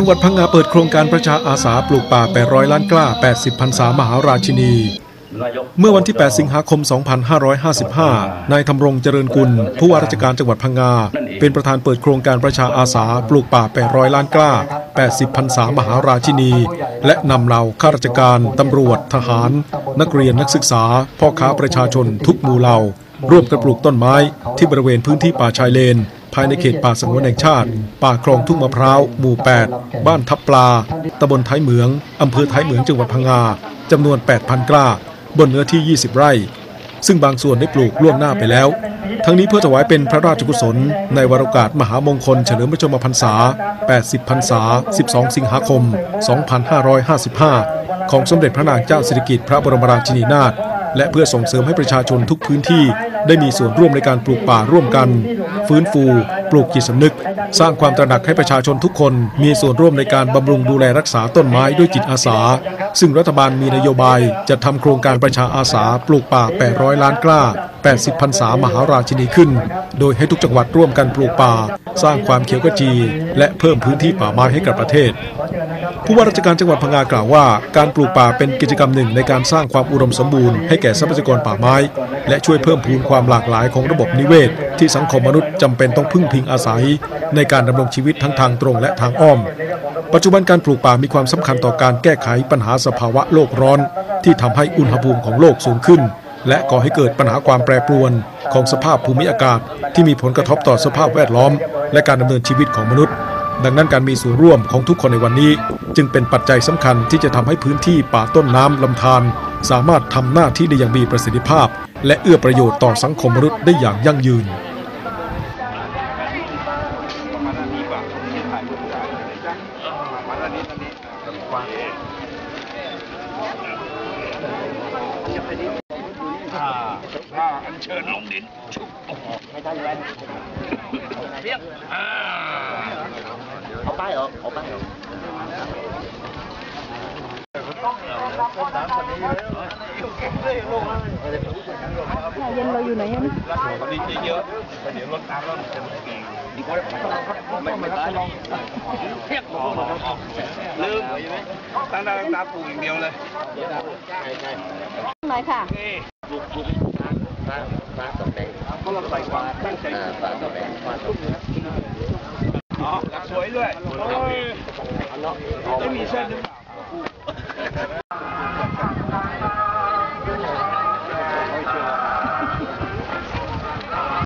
จังหวัดพังงาเปิดโครงการประชาอาสาปลูกป่า 800 ล้านกล้า 80พรรษามหาราชินี เมื่อวันที่ 8 สิงหาคม 2555 นายธำรงเจริญกุล ผู้ว่าราชการจังหวัดพังงา เป็นประธานเปิดโครงการประชาอาสาปลูกป่า 800 ล้านกล้า 80พรรษามหาราชินี และนำเหล่าข้าราชการ ตำรวจ ทหาร นักเรียนนักศึกษา พ่อค้าประชาชนทุกหมู่เหล่าร่วมกันปลูกต้นไม้ที่บริเวณพื้นที่ป่าชายเลนายในเขตป่าสงวนแห่งชาติ ป่าคลองทุ่งมะพร้าว หมู่ 8 บ้านทับปลา ตำบลท้ายเหมือง อำเภอท้ายเหมืองจังหวัดพังงาจำนวน 8,000 กล้า บนเนื้อที่ 20 ไร่ ซึ่งบางส่วนได้ปลูกล่วงหน้าไปแล้ว ทั้งนี้เพื่อถวายเป็นพระราชกุศล ในวาระโอกาสมหามงคล เฉลิมพระชนมพรรษา 80 พรรษา 12 สิงหาคม 2555 ของสมเด็จพระนางเจ้าสิริกิติ์พระบรมราชินีนาถ และเพื่อส่งเสริมให้ประชาชนทุกพื้นที่ ได้มีส่วนร่วมในการปลูกป่าร่วมกัน ฟื้นฟู ปลูกจิตสำนึก สร้างความตระหนักให้ประชาชนทุกคน มีส่วนร่วมในการบำรุงดูแลรักษาต้นไม้ด้วยจิตอาสา ซึ่งรัฐบาลมีนโยบายจะทำโครงการประชาอาสา ปลูกป่า 800 ล้านกล้า 80พรรษามหาราชินีขึ้น โดยให้ทุกจังหวัดร่วมกันปลูกป่า สร้างความเขียวขจี และเพิ่มพื้นที่ป่าไม้ให้กับประเทศ ผู้ว่าราชการจังหวัดพังงากล่าวว่า การปลูกป่าเป็นกิจกรรมหนึ่งในการสร้างความอุดมสมบูรณ์ให้แก่ทรัพยากรป่าไม้ และช่วยเพิ่มพูนความหลากหลายของระบบนิเวศ ที่สังคมมนุษย์จำเป็นต้องพึ่งพิงอาศัย ในการดำรงชีวิตทั้งทางตรงและทางอ้อม ปัจจุบันการปลูกป่ามีความสำคัญต่อการแก้ไขปัญหาสภาวะโลกร้อน ที่ทำให้อุณหภูมิของโลกสูงขึ้น และก่อให้เกิดปัญหาความแปรปรวน ของสภาพภูมิอากาศ ที่มีผลกระทบต่อสภาพแวดล้อม และการดำเนินชีวิตของมนุษย์ ดังนั้นการมีส่วนร่วมของทุกคนในวันนี้ จึงเป็นปัจจัยสำคัญที่จะทำให้พื้นที่ป่าต้นน้ำลำธารสามารถทำหน้าที่ได้อย่างมีประสิทธิภาพ และเอื้อประโยชน์ต่อสังคมมนุษย์ได้อย่างยั่งยืนอันเชิญลงดินชุบโอ้โหเรียกอ่าเอาป้ายออกเอาป้ายออกเย็นเราอยู่ไหนอะนี่วันนี้เยอะๆเดี๋ยวรถตามรถจะเก่งดีกว่าไม่ไม่ได้เรียกอลืมตั้งตา ตาปลูกอย่างเดียวเลยหน่อยค่ะนี่ฟ้าฟ้าตกแดงเขาเราใส่ความตั้งใจอ่าฟ้าตกแดงฟ้